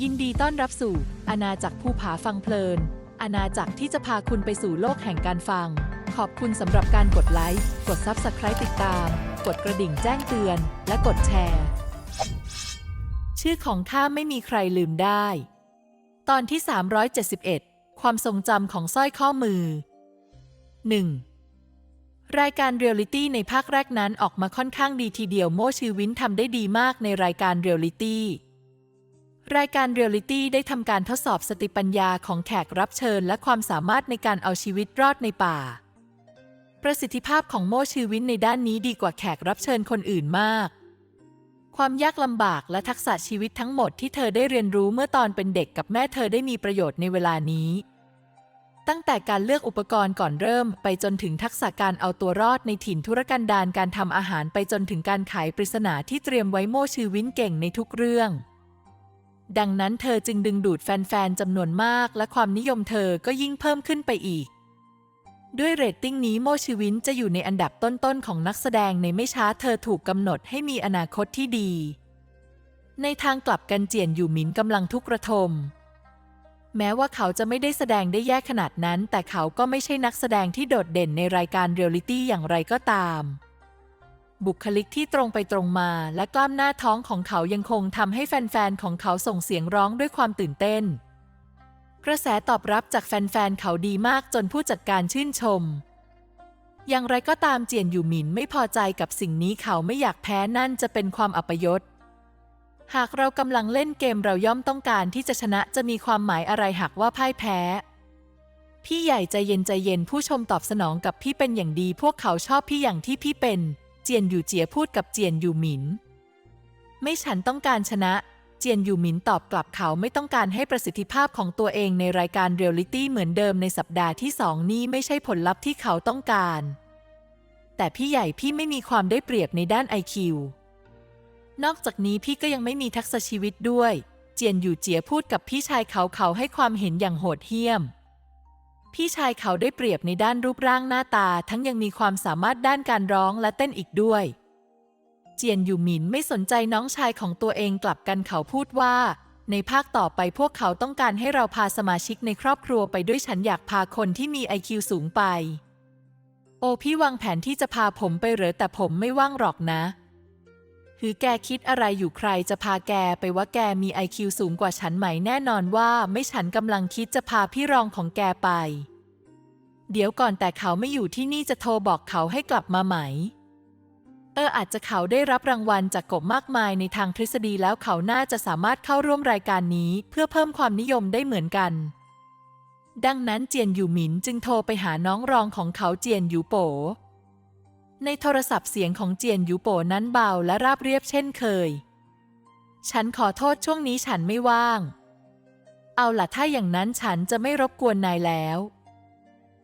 ยินดีต้อนรับสู่อาณาจักรภูผาฟังเพลิน อาณาจักรที่จะพาคุณไปสู่โลกแห่งการฟัง ขอบคุณสำหรับการกดไลค์ กด Subscribe ติดตาม กดกระดิ่งแจ้งเตือน และกดแชร์ ชื่อของข้าไม่มีใครลืมได้ ตอนที่ 371 ความทรงจำของสร้อยข้อมือ 1. รายการเรียลลิตี้ในภาคแรกนั้นออกมาค่อนข้างดีทีเดียวโมชิวินทำได้ดีมากในรายการเรียลลิตี้ รายการเรียลลิตี้ได้ทำการทดสอบสติปัญญาของแขกรับเชิญ และความสามารถในการเอาชีวิตรอดในป่า ประสิทธิภาพของโมชิวินในด้านนี้ดีกว่าแขกรับเชิญคนอื่นมาก ความยากลำบากและทักษะชีวิตทั้งหมดที่เธอได้เรียนรู้เมื่อตอนเป็นเด็กกับแม่เธอได้มีประโยชน์ในเวลานี้ ตั้งแต่การเลือกอุปกรณ์ก่อนเริ่ม ไปจนถึงทักษะการเอาตัวรอดในถิ่นธุรกันดารการทำอาหารไปจนถึงการไขปริศนาที่เตรียมไว้โมชื่อวินเก่งในทุกเรื่อง ดังนั้นเธอจึงดึงดูดแฟนๆจำนวนมาก และความนิยมเธอก็ยิ่งเพิ่มขึ้นไปอีก ด้วยเรตติ้งนี้โมชิวินจะอยู่ในอันดับต้นๆของนักแสดงในไม่ช้าเธอถูกกำหนดให้มีอนาคตที่ดี ในทางกลับกันเจียนอยู่หมินกำลังทุกข์ระทม แม้ว่าเขาจะไม่ได้แสดงได้แย่ขนาดนั้น แต่เขาก็ไม่ใช่นักแสดงที่โดดเด่นในรายการเรียลลิตี้อย่างไรก็ตาม บุคลิกที่ตรงไปตรงมาและกล้ามหน้าท้องของเขายังคงทำให้แฟนๆ ของเขาส่งเสียงร้องด้วยความตื่นเต้น กระแสตอบรับจากแฟนๆ เขาดีมากจนผู้จัดการชื่นชม อย่างไรก็ตามเจียนอยู่หมินไม่พอใจกับสิ่งนี้เขาไม่อยากแพ้นั่นจะเป็นความอัปยศ หากเรากำลังเล่นเกมเราย่อมต้องการที่จะชนะจะมีความหมายอะไรหากว่าพ่ายแพ้พี่ใหญ่ใจเย็นใจเย็นผู้ชมตอบสนองกับพี่เป็นอย่างดี พวกเขาชอบพี่อย่างที่พี่เป็น เจียนอยู่เจียพูดกับเจียนอยู่หมิน ไม่ฉันต้องการชนะ เจียนอยู่หมินตอบกลับเขาไม่ต้องการให้ประสิทธิภาพของตัวเองในรายการเรียลลิตี้เหมือนเดิมในสัปดาห์ที่สองนี้ไม่ใช่ผลลัพธ์ที่เขาต้องการ แต่พี่ใหญ่พี่ไม่มีความได้เปรียบในด้าน IQ นอกจากนี้พี่ก็ยังไม่มีทักษะชีวิตด้วย เจียนอยู่เจียพูดกับพี่ชายเขาเขาให้ความเห็นอย่างโหดเหี้ยม พี่ชายเขาได้เปรียบในด้านรูปร่างหน้าตา ทั้งยังมีความสามารถด้านการร้องและเต้นอีกด้วย เจียนอยู่หมินไม่สนใจน้องชายของตัวเองกลับกันเขาพูดว่า ในภาคต่อไปพวกเขาต้องการให้เราพาสมาชิกในครอบครัวไปด้วยฉันอยากพาคนที่มี IQ สูงไป โอพี่วางแผนที่จะพาผมไปเหรอแต่ผมไม่ว่างหรอกนะ คือแกคิดอะไรอยู่ใครจะพาแกไปว่าแกมี IQ สูงกว่าฉันไหมแน่นอนว่าไม่ฉันกำลังคิดจะพาพี่รองของแกไป เดี๋ยวก่อนแต่เขาไม่อยู่ที่นี่จะโทรบอกเขาให้กลับมาไหม เอออาจจะเขาได้รับรางวัลจากกบมากมายในทางทฤษฎีแล้วเขาน่าจะสามารถเข้าร่วมรายการนี้เพื่อเพิ่มความนิยมได้เหมือนกัน ดังนั้นเจียนอยู่หมินจึงโทรไปหาน้องรองของเขาเจียนอยู่โป ในโทรศัพท์เสียงของเจียนยูโปนั้นเบาและราบเรียบเช่นเคย ฉันขอโทษช่วงนี้ฉันไม่ว่าง เอาล่ะถ้าอย่างนั้นฉันจะไม่รบกวนนายแล้ว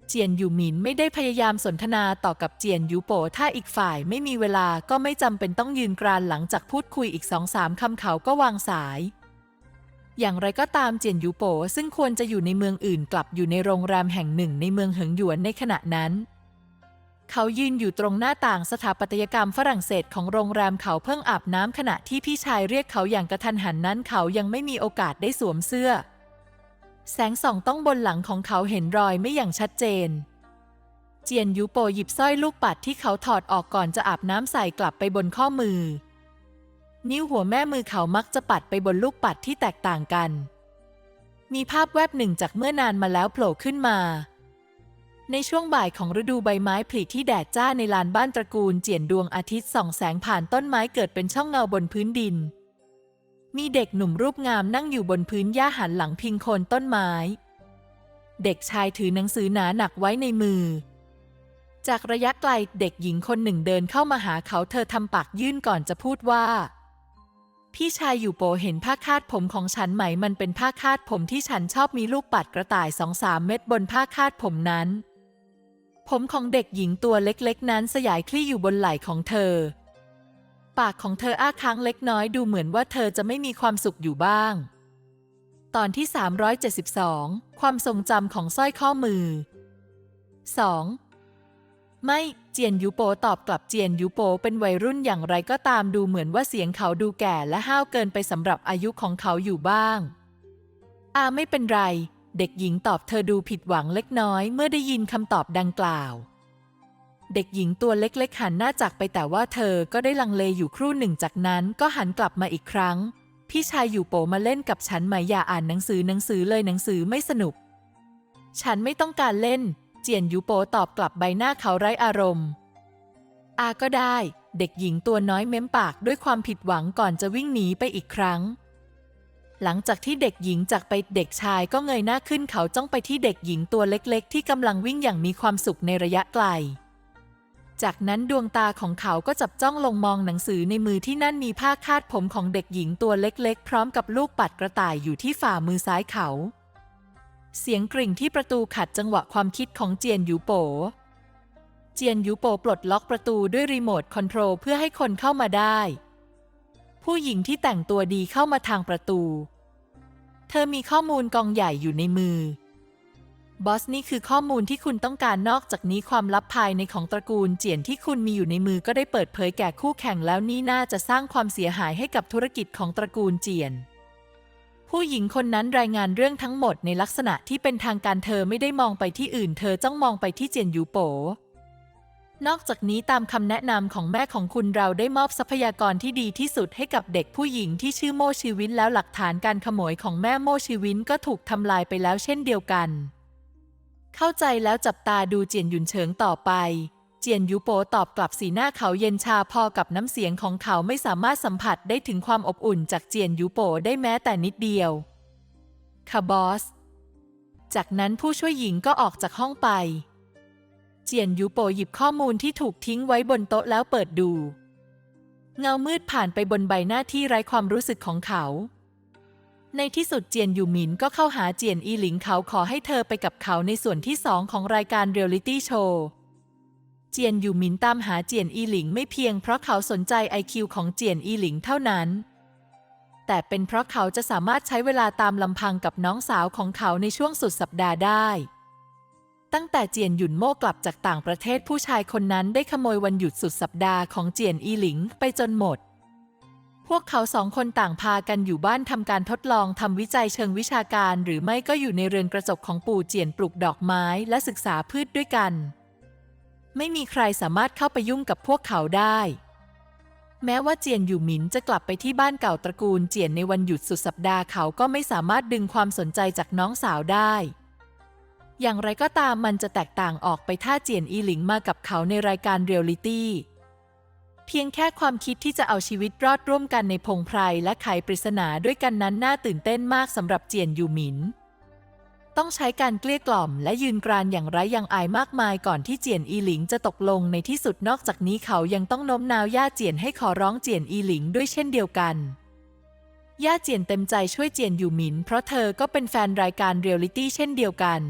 เจียนยูหมินไม่ได้พยายามสนทนาต่อกับเจียนยูโปถ้าอีกฝ่ายไม่มีเวลาก็ไม่จำเป็นต้องยืนกรานหลังจากพูดคุยอีกสองสามคำเขาก็วางสาย อย่างไรก็ตามเจียนยูโปซึ่งควรจะอยู่ในเมืองอื่นกลับอยู่ในโรงแรมแห่งหนึ่งในเมืองเหิงหยวนในขณะนั้น เขายืนอยู่ตรงหน้าต่างสถาปัตยกรรมฝรั่งเศสของโรงแรมเขาเพิ่งอาบน้ำขณะที่พี่ชายเรียกเขาอย่างกระทันหันนั้นเขายังไม่มีโอกาสได้สวมเสื้อ แสงส่องต้องบนหลังของเขาเห็นรอยไม่อย่างชัดเจน เจียนยูโปหยิบสร้อยลูกปัดที่เขาถอดออกก่อนจะอาบน้ำใส่กลับไปบนข้อมือ นิ้วหัวแม่มือเขามักจะปัดไปบนลูกปัดที่แตกต่างกัน มีภาพแวบหนึ่งจากเมื่อนานมาแล้วโผล่ขึ้นมา ในช่วงบ่ายของฤดูใบไม้ผลิที่แดดจ้าในลานบ้านตระกูลเจียนดวงอาทิตย์ส่องแสงผ่านต้นไม้เกิดเป็นช่องเงาบนพื้นดิน มีเด็กหนุ่มรูปงามนั่งอยู่บนพื้นหญ้าหันหลังพิงโคนต้นไม้ เด็กชายถือหนังสือหนาหนักไว้ในมือ จากระยะไกลเด็กหญิงคนหนึ่งเดินเข้ามาหาเขาเธอทำปากยื่นก่อนจะพูดว่า พี่ชายอยู่โปเห็นผ้าคาดผมของฉันไหมมันเป็นผ้าคาดผมที่ฉันชอบมีลูกปัดกระต่ายสองสามเม็ดบนผ้าคาดผมนั้น ผมของเด็กหญิงตัวเล็กๆ นั้นสยายคลี่อยู่บนไหล่ของเธอ ปากของเธออ้าค้างเล็กน้อยดูเหมือนว่าเธอจะไม่มีความสุขอยู่บ้าง ตอนที่ 372 ความทรงจำของสร้อยข้อมือ 2. ไม่ เจียนยูโปตอบกลับเจียนยูโปเป็นวัยรุ่นอย่างไรก็ตามดูเหมือนว่าเสียงเขาดูแก่และห้าวเกินไปสำหรับอายุของเขาอยู่บ้าง อาไม่เป็นไร เด็กหญิงตอบเธอดูผิดหวังเล็กน้อยเมื่อได้ยินคำตอบดังกล่าว เด็กหญิงตัวเล็กๆ หันหน้าจากไปแต่ว่าเธอก็ได้ลังเลอยู่ครู่หนึ่งจากนั้นก็หันกลับมาอีกครั้ง พี่ชายอยู่โปมาเล่นกับฉันไหมอย่าอ่านหนังสือหนังสือเลยหนังสือไม่สนุก ฉันไม่ต้องการเล่น เจียนยูโปตอบกลับใบหน้าเขาไร้อารมณ์ อาก็ได้ เด็กหญิงตัวน้อยเม้มปากด้วยความผิดหวังก่อนจะวิ่งหนีไปอีกครั้ง หลังจากที่เด็กหญิงจากไปเด็กชายก็เงยหน้าขึ้นเขาจ้องไปที่เด็กหญิงตัวเล็กๆ ที่กำลังวิ่งอย่างมีความสุขในระยะไกล จากนั้นดวงตาของเขาก็จับจ้องลงมองหนังสือในมือที่นั่นมีผ้าคาดผมของเด็กหญิงตัวเล็กๆ พร้อมกับลูกปัดกระต่ายอยู่ที่ฝ่ามือซ้ายเขา เสียงกริ่งที่ประตูขัดจังหวะความคิดของเจียนยูโปเจียนยูโปปลดล็อกประตูด้วยรีโมทคอนโทรลเพื่อให้คนเข้ามาได้ ผู้หญิงที่แต่งตัวดีเข้ามาทางประตู เธอมีข้อมูลกองใหญ่อยู่ในมือ บอสนี่คือข้อมูลที่คุณต้องการนอกจากนี้ความลับภายในของตระกูลเจียนที่คุณมีอยู่ในมือก็ได้เปิดเผยแก่คู่แข่งแล้วนี่น่าจะสร้างความเสียหายให้กับธุรกิจของตระกูลเจียนผู้หญิงคนนั้นรายงานเรื่องทั้งหมดในลักษณะที่เป็นทางการเธอไม่ได้มองไปที่อื่น เธอจ้องมองไปที่เจียนยูโป นอกจากนี้ตามคำแนะนำของแม่ของคุณเราได้มอบทรัพยากรที่ดีที่สุดให้กับเด็กผู้หญิงที่ชื่อโมชีวินแล้วหลักฐานการขโมยของแม่โมชีวินก็ถูกทำลายไปแล้วเช่นเดียวกัน เข้าใจแล้วจับตาดูเจียนหยุนเฉิงต่อไป เจียนยูโปตอบกลับสีหน้าเขาเย็นชาพอกับน้ำเสียงของเขาไม่สามารถสัมผัสได้ถึงความอบอุ่นจากเจียนยูโปได้แม้แต่นิดเดียวค่ะบอส จากนั้นผู้ช่วยหญิงก็ออกจากห้องไป เจียนยูโปหยิบข้อมูลที่ถูกทิ้งไว้บนโต๊ะแล้วเปิดดู เงามืดผ่านไปบนใบหน้าที่ไร้ความรู้สึกของเขา ในที่สุดเจียนยูหมินก็เข้าหาเจียนอีหลิงเขาขอให้เธอไปกับเขาในส่วนที่สองของรายการเรียลลิตี้โชว์เจียนยูหมินตามหาเจียนอีหลิงไม่เพียงเพราะเขาสนใจไอคิวของเจียนอีหลิงเท่านั้น แต่เป็นเพราะเขาจะสามารถใช้เวลาตามลำพังกับน้องสาวของเขาในช่วงสุดสัปดาห์ได้ ตั้งแต่เจียนหยุนโม่กลับจากต่างประเทศผู้ชายคนนั้นได้ขโมยวันหยุดสุดสัปดาห์ของเจียนอีหลิงไปจนหมด พวกเขาสองคนต่างพากันอยู่บ้านทำการทดลองทำวิจัยเชิงวิชาการ หรือไม่ก็อยู่ในเรือนกระจกของปู่เจียนปลูกดอกไม้และศึกษาพืชด้วยกัน ไม่มีใครสามารถเข้าไปยุ่งกับพวกเขาได้ แม้ว่าเจียนอยู่หมินจะกลับไปที่บ้านเก่าตระกูลเจียนในวันหยุดสุดสัปดาห์เขาก็ไม่สามารถดึงความสนใจจากน้องสาวได้ อย่างไรก็ตามมันจะแตกต่างออกไปถ้าเจียนอีหลิงมากับเขาในรายการเรียลลิตี้เพียงแค่ความคิดที่จะเอาชีวิตรอดร่วมกันในพงไพรและไขปริศนาด้วยกันนั้นน่าตื่นเต้นมากสำหรับเจียนยูหมิน ต้องใช้การเกลี้ยกล่อมและยืนกรานอย่างไร้ยังอายมากมายก่อนที่เจียนอีหลิงจะตกลงในที่สุดนอกจากนี้เขายังต้องโน้มน้าวย่าเจียนให้ขอร้องเจียนอีหลิงด้วยเช่นเดียวกันย่าเจียนเต็มใจช่วยเจียนยูหมิน เพราะเธอก็เป็นแฟนรายการเรียลลิตี้เช่นเดียวกัน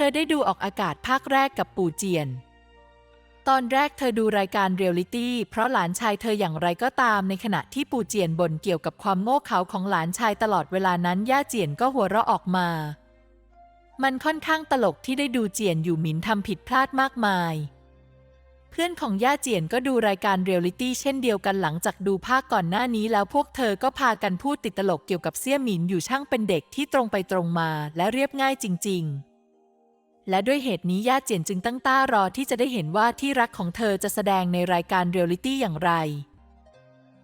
ธอได้ดูออกอากาศภาคแรกกับปู่เจียน ตอนแรกเธอดูรายการเรียลลิตี้เพราะหลานชายเธออย่างไรก็ตามในขณะที่ปู่เจียนบ่นเกี่ยวกับความโง่เขลาของหลานชายตลอดเวลานั้นย่าเจียนก็หัวเราะออกมา มันค่อนข้างตลกที่ได้ดูเจียนอยู่หมินทำผิดพลาดมากมาย เพื่อนของย่าเจียนก็ดูรายการเรียลลิตี้เช่นเดียวกันหลังจากดูภาคก่อนหน้านี้แล้วพวกเธอก็พากันพูดติดตลกเกี่ยวกับเสี่ยหมินอยู่ช่างเป็นเด็กที่ตรงไปตรงมาและเรียบง่ายจริง ๆ และด้วยเหตุนี้ย่าเจียนจึงตั้งต้ารอที่จะได้เห็นว่าที่รักของเธอจะแสดงในรายการเรียลลิตี้อย่างไร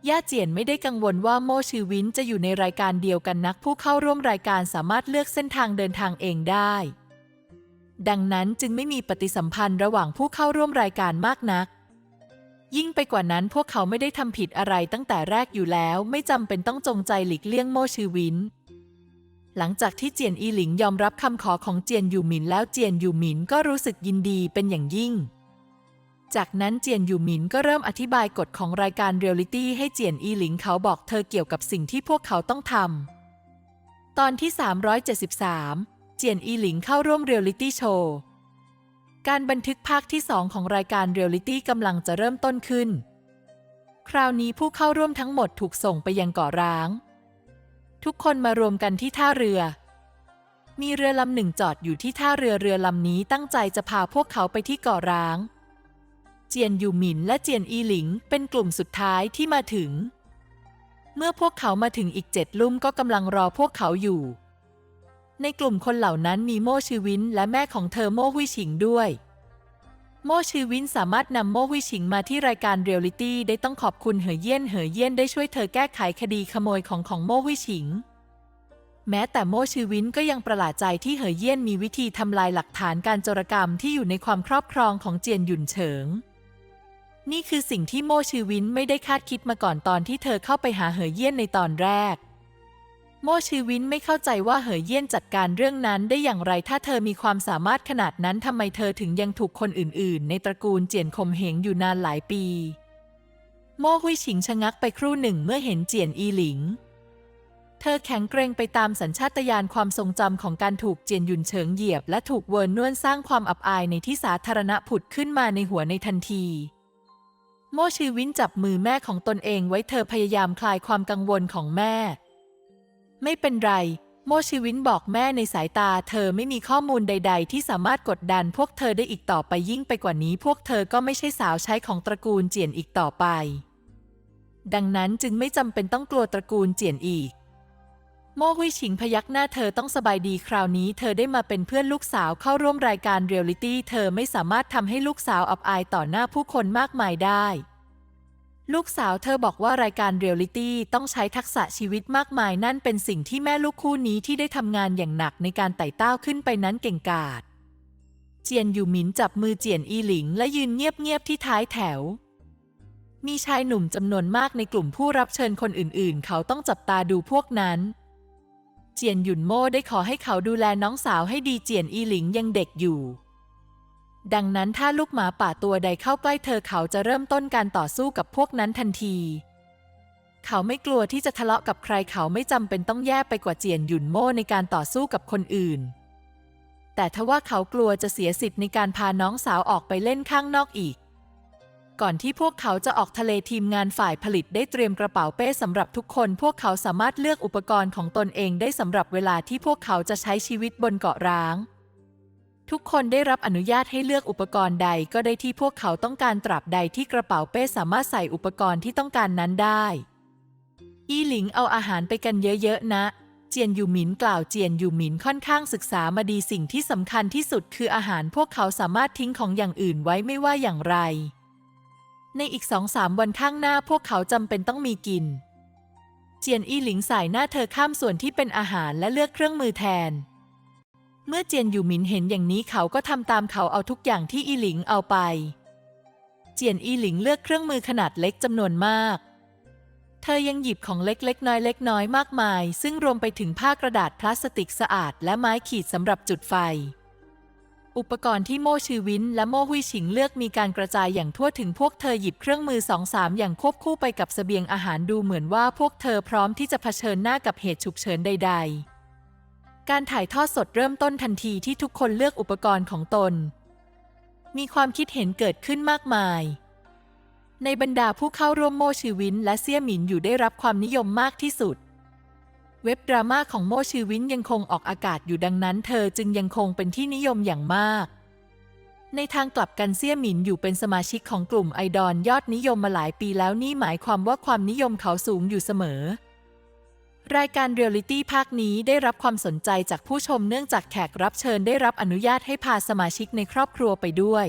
ย่าเจียนไม่ได้กังวลว่าโมชือวินจะอยู่ในรายการเดียวกันนักผู้เข้าร่วมรายการสามารถเลือกเส้นทางเดินทางเองได้ ดังนั้นจึงไม่มีปฏิสัมพันธ์ระหว่างผู้เข้าร่วมรายการมากนัก ยิ่งไปกว่านั้นพวกเขาไม่ได้ทำผิดอะไรตั้งแต่แรกอยู่แล้ว ไม่จำเป็นต้องจงใจหลีกเลี่ยงโมชือวิน หลังจากที่เจียนอีหลิงยอมรับคำขอของเจียนยูหมินแล้วเจียนยูหมินก็รู้สึกยินดีเป็นอย่างยิ่ง จากนั้นเจียนยูหมินก็เริ่มอธิบายกฎของรายการเรียลลิตี้ให้เจียนอีหลิงเขาบอกเธอเกี่ยวกับสิ่งที่พวกเขาต้องทำตอนที่ 373 เจียนอีหลิงเข้าร่วมเรียลลิตี้โชว์การบันทึกภาคที่ 2 ของรายการเรียลลิตี้กำลังจะเริ่มต้นขึ้น คราวนี้ผู้เข้าร่วมทั้งหมดถูกส่งไปยังเกาะร้าง ทุกคนมารวมกันที่ท่าเรือ มีเรือลำหนึ่งจอดอยู่ที่ท่าเรือเรือลำนี้ตั้งใจจะพาพวกเขาไปที่เกาะร้าง เจียนยูหมินและเจียนอีหลิงเป็นกลุ่มสุดท้ายที่มาถึง เมื่อพวกเขามาถึงอีกเจ็ดลุ่มก็กำลังรอพวกเขาอยู่ ในกลุ่มคนเหล่านั้นมีโม่ชื่อวินและแม่ของเธอโม่หุยฉิงด้วย โมชื่อวินสามารถนำโม่หุยฉิงมาที่รายการเรียลลิตี้ได้ต้องขอบคุณเหอเยี่ยนเหอเยี่ยนได้ช่วยเธอแก้ไขคดีขโมยของของโม่หุยฉิง แม้แต่โมชื่อวินก็ยังประหลาดใจที่เหอเยี่ยนมีวิธีทำลายหลักฐานการโจรกรรมที่อยู่ในความครอบครองของเจียนหยุนเฉิง นี่คือสิ่งที่โมชื่อวินไม่ได้คาดคิดมาก่อนตอนที่เธอเข้าไปหาเหอเยี่ยนในตอนแรก โมชีวินไม่เข้าใจว่าเหอเยี่ยนจัดการเรื่องนั้นได้อย่างไร ถ้าเธอมีความสามารถขนาดนั้นทำไมเธอถึงยังถูกคนอื่น ๆ ในตระกูลเจียนคมเหงอยู่นานหลายปี โม่หุยฉิงชะงักไปครู่หนึ่งเมื่อเห็นเจียนอีหลิง เธอแข็งเกรงไปตามสัญชาตญาณความทรงจำของการถูกเจียนหยุนเฉิงเหยียบ และถูกเวิร์นนวลสร้างความอับอายในที่สาธารณะผุดขึ้นมาในหัวในทันทีโมชีวินจับมือแม่ของตนเองไว้เธอพยายามคลายความกังวลของแม่ ไม่เป็นไร โมชิวินบอกแม่ในสายตาเธอไม่มีข้อมูลใด ๆ ที่สามารถกดดันพวกเธอได้อีกต่อไปยิ่งไปกว่านี้ พวกเธอก็ไม่ใช่สาวใช้ของตระกูลเจียนอีกต่อไป ดังนั้นจึงไม่จำเป็นต้องกลัวตระกูลเจียนอีก โมหุยฉิงพยักหน้าเธอต้องสบายดีคราวนี้เธอได้มาเป็นเพื่อนลูกสาวเข้าร่วมรายการเรียลลิตี้เธอไม่สามารถทำให้ลูกสาวอับอายต่อหน้าผู้คนมากมายได้ ลูกสาวเธอบอกว่ารายการเรียลลิตี้ต้องใช้ทักษะชีวิตมากมายนั่นเป็นสิ่งที่แม่ลูกคู่นี้ที่ได้ทำงานอย่างหนักในการไต่เต้าขึ้นไปนั้นเก่งกาจเจียนอยู่หมินจับมือเจียนอีหลิงและยืนเงียบๆที่ท้ายแถว มีชายหนุ่มจำนวนมากในกลุ่มผู้รับเชิญคนอื่นๆ เขาต้องจับตาดูพวกนั้น เจียนหยุนโม่ได้ขอให้เขาดูแลน้องสาวให้ดีเจียนอีหลิงยังเด็กอยู่ ดังนั้นถ้าลูกหมาป่าตัวใดเข้าใกล้เธอเขาจะเริ่มต้นการต่อสู้กับพวกนั้นทันที เขาไม่กลัวที่จะทะเลาะกับใครเขาไม่จำเป็นต้องแย่ไปกว่าเจียนหยุนโม่ในการต่อสู้กับคนอื่น แต่ทว่าเขากลัวจะเสียสิทธิ์ในการพาน้องสาวออกไปเล่นข้างนอกอีก ก่อนที่พวกเขาจะออกทะเลทีมงานฝ่ายผลิตได้เตรียมกระเป๋าเป้สำหรับทุกคน พวกเขาสามารถเลือกอุปกรณ์ของตนเองได้สำหรับเวลาที่พวกเขาจะใช้ชีวิตบนเกาะร้าง ทุกคนได้รับอนุญาตให้เลือกอุปกรณ์ใดก็ได้ที่พวกเขาต้องการตราบใดที่กระเป๋าเป้สามารถใส่อุปกรณ์ที่ต้องการนั้นได้ อีหลิงเอาอาหารไปกันเยอะๆนะ เจียนอยู่หมินกล่าวเจียนอยู่หมินค่อนข้างศึกษามาดีสิ่งที่สำคัญที่สุดคืออาหารพวกเขาสามารถทิ้งของอย่างอื่นไว้ไม่ว่าอย่างไร ในอีกสองสามวันข้างหน้าพวกเขาจำเป็นต้องมีกิน เจียนอีหลิงสายหน้าเธอข้ามส่วนที่เป็นอาหารและเลือกเครื่องมือแทน เมื่อเจียนอยู่หมินเห็นอย่างนี้เขาก็ทำตามเขาเอาทุกอย่างที่อีหลิงเอาไป เจียนอีหลิงเลือกเครื่องมือขนาดเล็กจำนวนมาก เธอยังหยิบของเล็กๆน้อยเล็กน้อยมากมาย ซึ่งรวมไปถึงผ้ากระดาษพลาสติกสะอาดและไม้ขีดสำหรับจุดไฟ อุปกรณ์ที่โม่ชือวินและโม่หุยฉิงเลือกมีการกระจายอย่างทั่วถึงพวกเธอหยิบเครื่องมือสองสามอย่างควบคู่ไปกับเสบียงอาหารดูเหมือนว่าพวกเธอพร้อมที่จะเผชิญหน้ากับเหตุฉุกเฉินใด ๆ การถ่ายทอดสดเริ่มต้นทันทีที่ทุกคนเลือกอุปกรณ์ของตน มีความคิดเห็นเกิดขึ้นมากมาย ในบรรดาผู้เข้าร่วมโมชีวินและเซี่ยหมินอยู่ได้รับความนิยมมากที่สุด เว็บดราม่าของโมชีวินยังคงออกอากาศอยู่ดังนั้น เธอจึงยังคงเป็นที่นิยมอย่างมาก ในทางกลับกันเซี่ยหมินอยู่เป็นสมาชิกของกลุ่มไอดอลยอดนิยมมาหลายปีแล้วนี่หมายความว่าความนิยมเขาสูงอยู่เสมอ รายการเรียลลิตี้ภาคนี้ได้รับความสนใจจากผู้ชมเนื่องจากแขกรับเชิญได้รับอนุญาตให้พาสมาชิกในครอบครัวไปด้วย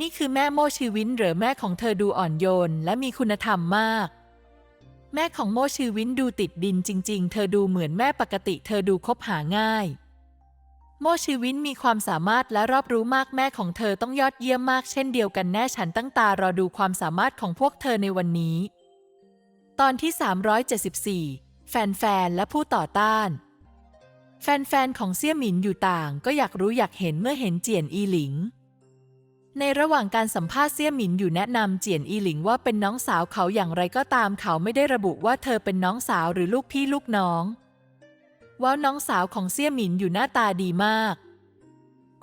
นี่คือแม่โมชีวินหรือแม่ของเธอดูอ่อนโยน และมีคุณธรรมมาก แม่ของโมชีวินดูติดดินจริง ๆ เธอดูเหมือนแม่ปกติ เธอดูคบหาง่าย โมชีวินมีความสามารถและรอบรู้มากแม่ของเธอต้องยอดเยี่ยมมากเช่นเดียวกันแน่ฉันตั้งตารอดูความสามารถของพวกเธอในวันนี้ ตอนที่ 374 แฟนๆ และผู้ต่อต้าน แฟนๆ ของเซี่ยหมินอยู่ต่างก็อยากรู้อยากเห็นเมื่อเห็นเจียนอีหลิง ในระหว่างการสัมภาษณ์เซี่ยหมินอยู่แนะนำเจียนอีหลิงว่าเป็นน้องสาวเขาอย่างไรก็ตามเขาไม่ได้ระบุว่าเธอเป็นน้องสาวหรือลูกพี่ลูกน้อง ว่าน้องสาวของเซี่ยหมินอยู่หน้าตาดีมาก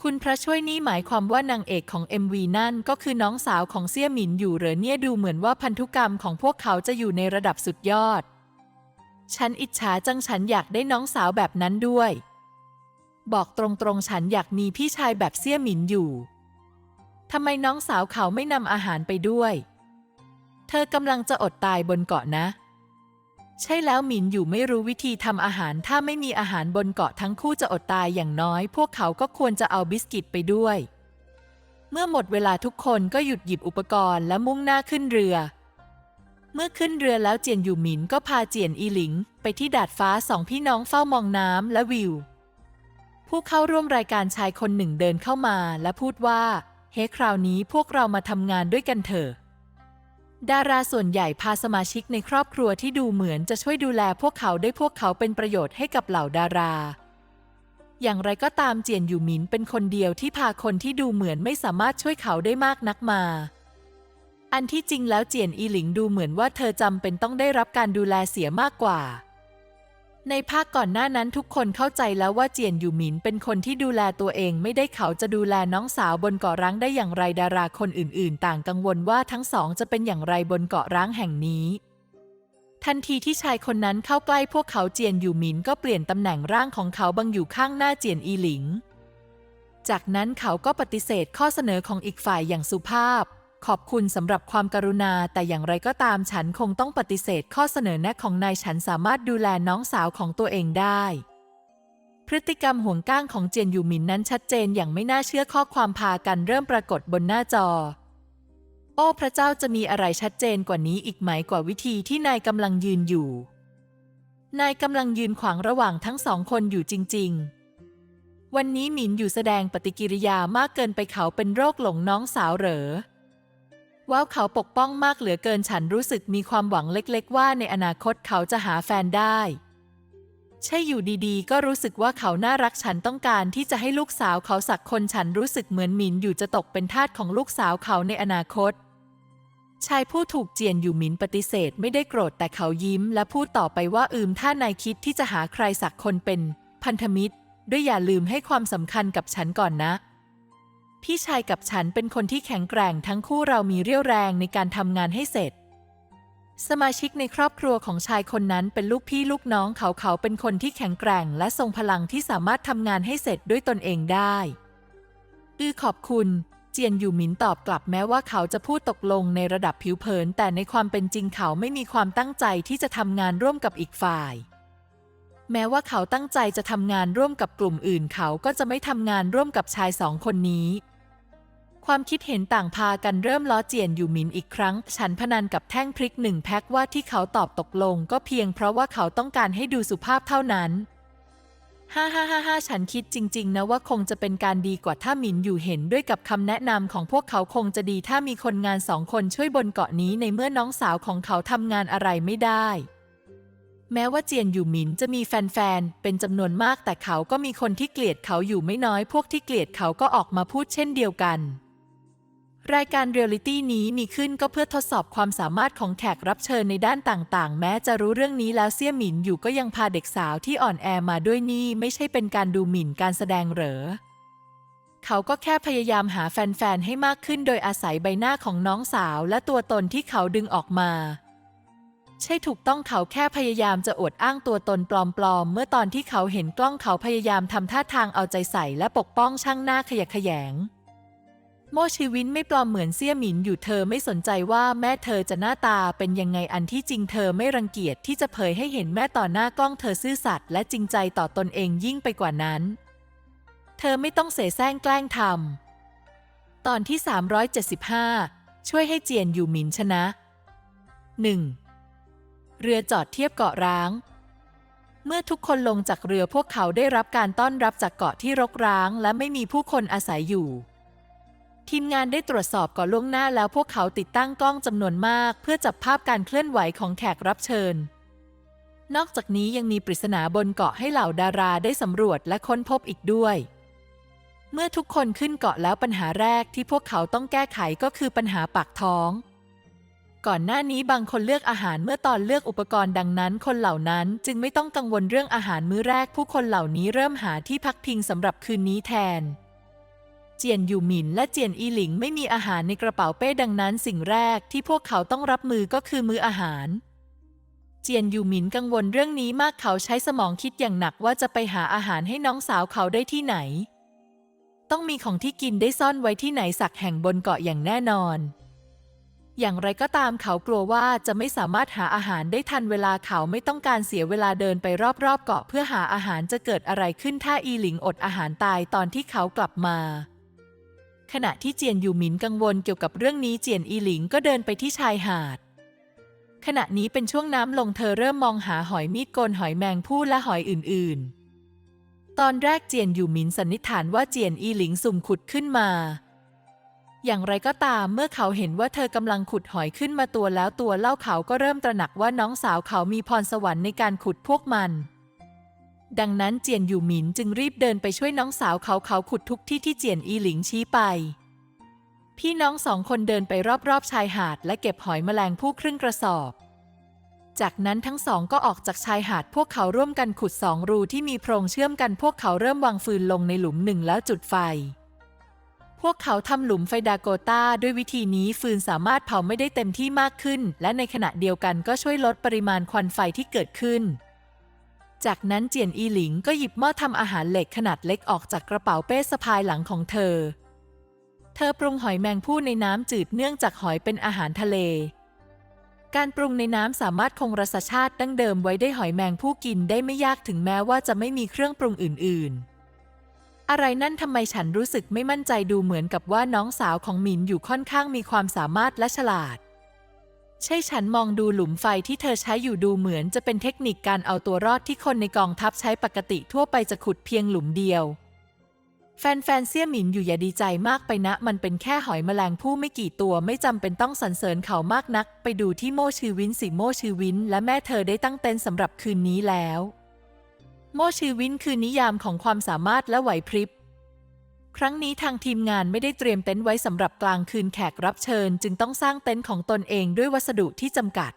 คุณพระช่วยนี่หมายความว่านางเอกของ MV นั่นก็คือน้องสาวของเซี่ยหมินอยู่เหรอเนี่ยดูเหมือนว่าพันธุกรรมของพวกเขาจะอยู่ในระดับสุดยอด ฉันอิจฉาจังฉันอยากได้น้องสาวแบบนั้นด้วย บอกตรงๆฉันอยากมีพี่ชายแบบเซี่ยหมินอยู่ทำไมน้องสาวเขาไม่นำอาหารไปด้วย เธอกำลังจะอดตายบนเกาะนะ ใช่แล้วหมินอยู่ไม่รู้วิธีทำอาหารถ้าไม่มีอาหารบนเกาะทั้งคู่จะอดตายอย่างน้อย พวกเขาก็ควรจะเอาบิสกิตไปด้วย เมื่อหมดเวลาทุกคนก็หยุดหยิบอุปกรณ์และมุ่งหน้าขึ้นเรือ เมื่อขึ้นเรือแล้วเจียนอยู่หมินก็พาเจียนอีหลิง ไปที่ดาดฟ้าสองพี่น้องเฝ้ามองน้ำและวิว ผู้เข้าร่วมรายการชายคนหนึ่งเดินเข้ามาและพูดว่า เฮ้คราวนี้พวกเรามาทำงานด้วยกันเถอะ ดาราส่วนใหญ่พาสมาชิกในครอบครัวที่ดูเหมือนจะช่วยดูแลพวกเขาได้พวกเขาเป็นประโยชน์ให้กับเหล่าดารา อย่างไรก็ตามเจียนอยู่หมินเป็นคนเดียวที่พาคนที่ดูเหมือนไม่สามารถช่วยเขาได้มากนักมา อันที่จริงแล้วเจียนอีหลิงดูเหมือนว่าเธอจำเป็นต้องได้รับการดูแลเสียมากกว่า ในภาคก่อนหน้านั้นทุกคนเข้าใจแล้วว่าเจียนอยู่หมินเป็นคนที่ดูแลตัวเองไม่ได้เขาจะดูแลน้องสาวบนเกาะร้างได้อย่างไรดาราคนอื่น ๆ ต่างกังวลว่าทั้งสองจะเป็นอย่างไรบนเกาะร้างแห่งนี้ ทันทีที่ชายคนนั้นเข้าใกล้พวกเขาเจียนอยู่หมินก็เปลี่ยนตำแหน่งร่างของเขาบังอยู่ข้างหน้าเจียนอีหลิง จากนั้นเขาก็ปฏิเสธข้อเสนอของอีกฝ่ายอย่างสุภาพ ขอบคุณสำหรับความกรุณา แต่อย่างไรก็ตามฉันคงต้องปฏิเสธข้อเสนอแนะของนายฉันสามารถดูแลน้องสาวของตัวเองได้ พฤติกรรมห่วงก้างของเจนยูมินนั้นชัดเจนอย่างไม่น่าเชื่อข้อความพากันเริ่มปรากฏบนหน้าจอ โอ้พระเจ้าจะมีอะไรชัดเจนกว่านี้อีกไหมกว่าวิธีที่นายกำลังยืนอยู่ นายกำลังยืนขวางระหว่างทั้งสองคนอยู่จริง ๆวันนี้หมินอยู่แสดงปฏิกิริยามากเกินไปเขาเป็นโรคหลงน้องสาวเหรอ ว้าวเขาปกป้องมากเหลือเกินฉันรู้สึกมีความหวังเล็กๆ ว่าในอนาคตเขาจะหาแฟนได้ ใช่อยู่ดีๆ ก็รู้สึกว่าเขาน่ารักฉันต้องการที่จะให้ลูกสาวเขาสักคนฉันรู้สึกเหมือนหมินอยู่จะตกเป็นทาสของลูกสาวเขาในอนาคต ชายผู้ถูกเจียนอยู่หมินปฏิเสธไม่ได้โกรธแต่เขายิ้ม และพูดต่อไปว่าอืมถ้านายคิดที่จะหาใครสักคนเป็น พันธมิตร ด้วยอย่าลืมให้ความสำคัญกับฉันก่อนนะ พี่ชายกับฉันเป็นคนที่แข็งแกร่งทั้งคู่เรามีเรี่ยวแรงในการทำงานให้เสร็จ สมาชิกในครอบครัวของชายคนนั้นเป็นลูกพี่ลูกน้องเขาเขาเป็นคนที่แข็งแกร่ง และทรงพลังที่สามารถทำงานให้เสร็จด้วยตนเองได้ อือขอบคุณ เจียนอยู่หมินตอบกลับแม้ว่าเขาจะพูดตกลงในระดับผิวเผิน แต่ในความเป็นจริงเขาไม่มีความตั้งใจที่จะทำงานร่วมกับอีกฝ่ายแม้ว่าเขาตั้งใจจะทำงานร่วมกับกลุ่มอื่น เขาก็จะไม่ทำงานร่วมกับชายสองคนนี้ ความคิดเห็นต่างพากันเริ่มล้อเจียนอยู่หมินอีกครั้ง ฉันพนันกับแท่งพริกหนึ่งแพ็คว่าที่เขาตอบตกลง ก็เพียงเพราะว่าเขาต้องการให้ดูสุภาพเท่านั้นฮ่าฮ่าฮ่าฮ่าฉันคิดจริง ๆ นะว่าคงจะเป็นการดีกว่าถ้าหมินอยู่เห็นด้วยกับคำแนะนำของพวกเขาคงจะดีถ้ามีคนงานสองคนช่วยบนเกาะนี้ในเมื่อน้องสาวของเขาทำงานอะไรไม่ได้ แม้ว่าเจียนอยู่หมินจะมีแฟนๆ เป็นจำนวนมากแต่เขาก็มีคนที่เกลียดเขาอยู่ไม่น้อย พวกที่เกลียดเขาก็ออกมาพูดเช่นเดียวกัน รายการเรียลลิตี้นี้มีขึ้นก็เพื่อทดสอบความสามารถของแขกรับเชิญในด้านต่างๆ แม้จะรู้เรื่องนี้แล้วเสี่ยหมินอยู่ก็ยังพาเด็กสาวที่อ่อนแอมาด้วยนี่ไม่ใช่เป็นการดูหมิ่นการแสดงเหรอ เขาก็แค่พยายามหาแฟน ๆ ให้มากขึ้นโดยอาศัยใบหน้าของน้องสาวและตัวตนที่เขาดึงออกมา ใช่ถูกต้องเขาแค่พยายามจะอวดอ้างตัวตนปลอม ๆ เมื่อตอนที่เขาเห็นกล้องเขาพยายามทำท่าทางเอาใจใส่และปกป้องช่างหน้าขยะแขยง โมชีวินไม่ปลอมเหมือนเสี่ยหมินอยู่เธอไม่สนใจว่าแม่เธอจะหน้าตาเป็นยังไงอันที่จริงเธอไม่รังเกียจที่จะเผยให้เห็นแม่ต่อหน้ากล้องเธอซื่อสัตย์และจริงใจต่อตนเองยิ่งไปกว่านั้น เธอไม่ต้องเสแสร้งแกล้งทำตอนที่ 375 ช่วยให้เจียนอยู่หมินชนะ 1. เรือจอดเทียบเกาะร้าง เมื่อทุกคนลงจากเรือพวกเขาได้รับการต้อนรับจากเกาะที่รกร้าง และไม่มีผู้คนอาศัยอยู่ ทีมงานได้ตรวจสอบก่อนล่วงหน้าแล้วพวกเขาติดตั้งกล้องจำนวนมาก เพื่อจับภาพการเคลื่อนไหวของแขกรับเชิญ นอกจากนี้ยังมีปริศนาบนเกาะให้เหล่าดาราได้สำรวจและค้นพบอีกด้วย เมื่อทุกคนขึ้นเกาะแล้วปัญหาแรกที่พวกเขาต้องแก้ไขก็คือปัญหาปากท้อง ก่อนหน้านี้บางคนเลือกอาหารเมื่อตอนเลือกอุปกรณ์ดังนั้น คนเหล่านั้นจึงไม่ต้องกังวลเรื่องอาหารมื้อแรก ผู้คนเหล่านี้เริ่มหาที่พักพิงสำหรับคืนนี้แทน เจียนยู่หมินและเจียนอีหลิงไม่มีอาหารในกระเป๋าเป้ดังนั้นสิ่งแรกที่พวกเขาต้องรับมือก็คือมื้ออาหาร เจียนยู่หมินกังวลเรื่องนี้มากเขาใช้สมองคิดอย่างหนักว่าจะไปหาอาหารให้น้องสาวเขาได้ที่ไหน ต้องมีของที่กินได้ซ่อนไว้ที่ไหนสักแห่งบนเกาะอย่างแน่นอน อย่างไรก็ตามเขากลัวว่าจะไม่สามารถหาอาหารได้ทันเวลาเขาไม่ต้องการเสียเวลาเดินไปรอบๆเกาะเพื่อหาอาหารจะเกิดอะไรขึ้นถ้าอีหลิงอดอาหารตายตอนที่เขากลับมา ขณะที่เจียนอยู่หมินกังวลเกี่ยวกับเรื่องนี้เจียนอีหลิงก็เดินไปที่ชายหาด ขณะนี้เป็นช่วงน้ำลงเธอเริ่มมองหาหอยมีดโกนหอยแมงผู้และหอยอื่น ๆ ตอนแรกเจียนอยู่หมินสันนิษฐานว่าเจียนอีหลิงสุ่มขุดขึ้นมา อย่างไรก็ตามเมื่อเขาเห็นว่าเธอกำลังขุดหอยขึ้นมาตัวแล้วตัวเล่าเขาก็เริ่มตระหนักว่าน้องสาวเขามีพรสวรรค์ในการขุดพวกมัน ดังนั้นเจียนอยู่หมินจึงรีบเดินไปช่วยน้องสาวเขาเขาขุดทุกที่ที่เจียนอีหลิงชี้ไป พี่น้องสองคนเดินไปรอบๆชายหาดและเก็บหอยแมลงผู้ครึ่งกระสอบ จากนั้นทั้งสองก็ออกจากชายหาดพวกเขาร่วมกันขุดสองรูที่มีโพรงเชื่อมกันพวกเขาเริ่มวางฟืนลงในหลุมหนึ่งแล้วจุดไฟ พวกเขาทำหลุมไฟดาโกต้าด้วยวิธีนี้ฟืนสามารถเผาไม่ได้เต็มที่มากขึ้น และในขณะเดียวกันก็ช่วยลดปริมาณควันไฟที่เกิดขึ้น จากนั้นเจียนอีหลิงก็หยิบหม้อทำอาหารเหล็กขนาดเล็กออกจากกระเป๋าเป้สะพายหลังของเธอ เธอปรุงหอยแมงผู้ในน้ำจืดเนื่องจากหอยเป็นอาหารทะเล การปรุงในน้ำสามารถคงรสชาติดั้งเดิมไว้ได้หอยแมงผู้กินได้ไม่ยากถึงแม้ว่าจะไม่มีเครื่องปรุงอื่น ๆ อะไรนั่นทำไมฉันรู้สึกไม่มั่นใจดูเหมือนกับว่าน้องสาวของหมินอยู่ค่อนข้างมีความสามารถและฉลาด ใช่ฉันมองดูหลุมไฟที่เธอใช้อยู่ดูเหมือนจะเป็นเทคนิคการเอาตัวรอดที่คนในกองทัพใช้ปกติทั่วไปจะขุดเพียงหลุมเดียว แฟนๆเซี่ยหมินอยู่อย่าดีใจมากไปนะ มันเป็นแค่หอยแมลงผู้ไม่กี่ตัวไม่จำเป็นต้องสรรเสริญเขามากนัก ไปดูที่โมชื่อวินสิโมชื่อวิน และแม่เธอได้ตั้งเต็นสำหรับคืนนี้แล้ว โมชื่อวินคือนิยามของความสามารถและไหวพริบ ครั้งนี้ทางทีมงานไม่ได้เตรียมเต็นท์ไว้สำหรับกลางคืนแขกรับเชิญ จึงต้องสร้างเต็นท์ของตนเองด้วยวัสดุที่จำกัด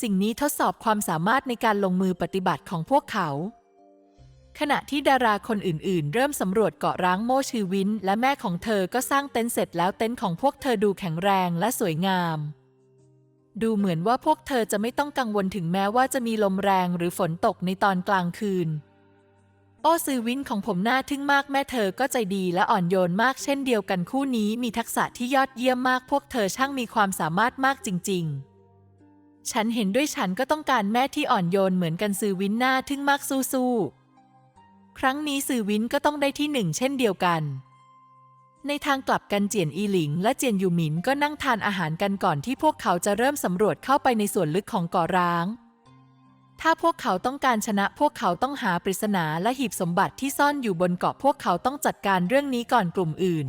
สิ่งนี้ทดสอบความสามารถในการลงมือปฏิบัติของพวกเขา ขณะที่ดาราคนอื่นๆ เริ่มสำรวจเกาะร้างโมชื่อวิน และแม่ของเธอก็สร้างเต็นท์เสร็จแล้วเต็นท์ของพวกเธอดูแข็งแรงและสวยงาม ดูเหมือนว่าพวกเธอจะไม่ต้องกังวลถึงแม้ว่าจะมีลมแรงหรือฝนตกในตอนกลางคืน โอ้ซือวินของผมน่าทึ่งมากแม่เธอก็ใจดีและอ่อนโยนมากเช่นเดียวกันคู่นี้มีทักษะที่ยอดเยี่ยมมากพวกเธอช่างมีความสามารถมากจริง ๆ ฉันเห็นด้วยฉันก็ต้องการแม่ที่อ่อนโยนเหมือนกันซือวินน่าทึ่งมากสู้ๆ ครั้งนี้ซือวินก็ต้องได้ที่หนึ่งเช่นเดียวกัน ในทางกลับกันเจียนอีหลิง และเจียนยูหมินก็นั่งทานอาหารกันก่อนที่พวกเขาจะเริ่มสำรวจเข้าไปในส่วนลึกของกาะร้าง ถ้าพวกเขาต้องการชนะพวกเขาต้องหาปริศนาและหีบสมบัติที่ซ่อนอยู่บนเกาะพวกเขาต้องจัดการเรื่องนี้ก่อนกลุ่มอื่น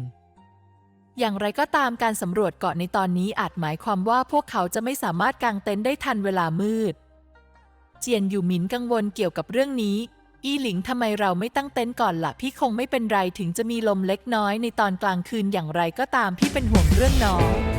อย่างไรก็ตามการสำรวจเกาะในตอนนี้อาจหมายความว่าพวกเขาจะไม่สามารถกางเต็นท์ได้ทันเวลามืด เจียนอยู่หมินกังวลเกี่ยวกับเรื่องนี้ อีหลิงทำไมเราไม่ตั้งเต็นท์ก่อนล่ะพี่คงไม่เป็นไรถึงจะมีลมเล็กน้อยในตอนกลางคืนอย่างไรก็ตามพี่เป็นห่วงเรื่องน้อง